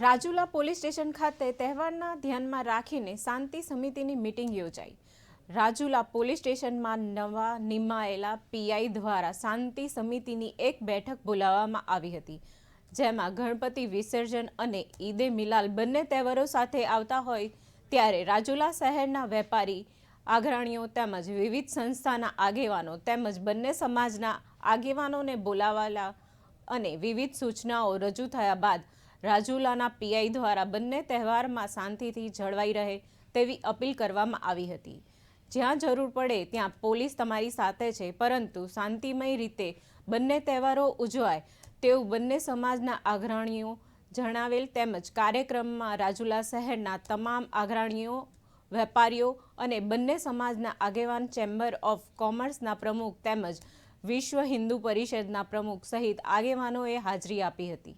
Rajula police station ખાતે તહેવારના ધ્યાનમાં રાખીને શાંતિ સમિતિની મિટિંગ યોજાઈ. રાજુલા પોલીસ સ્ટેશનમાં નવા નિમાયેલા પીઆઈ દ્વારા શાંતિ સમિતિની એક બેઠક બોલાવવામાં આવી હતી, જેમાં ગણપતિ વિસર્જન અને ઈદે મિલાલ બંને તહેવારો સાથે આવતા હોય ત્યારે રાજુલા શહેરના વેપારી, આગ્રણીઓ તેમજ વિવિધ સંસ્થાના આગેવાનો તેમજ બંને સમાજના આગેવાનોને બોલાવાલા અને વિવિધ સૂચનાઓ રજૂ થયા બાદ રાજુલાના પીઆઈ દ્વારા બંને તહેવારમાં શાંતિથી જળવાઈ રહે તેવી અપીલ કરવામાં આવી હતી. જ્યાં જરૂર પડે ત્યાં પોલીસ તમારી સાથે છે, પરંતુ શાંતિમય રીતે બંને તહેવારો ઉજવાય તેવું બંને સમાજના આગ્રણીઓ જણાવેલ તેમજ કાર્યક્રમમાં રાજુલા શહેરના તમામ આગ્રણીઓ વેપારીઓ અને બંને સમાજના આગેવાન ચેમ્બર ઓફ કોમર્સના પ્રમુખ તેમજ વિશ્વ હિન્દુ પરિષદના પ્રમુખ સહિત આગેવાનોએ હાજરી આપી હતી.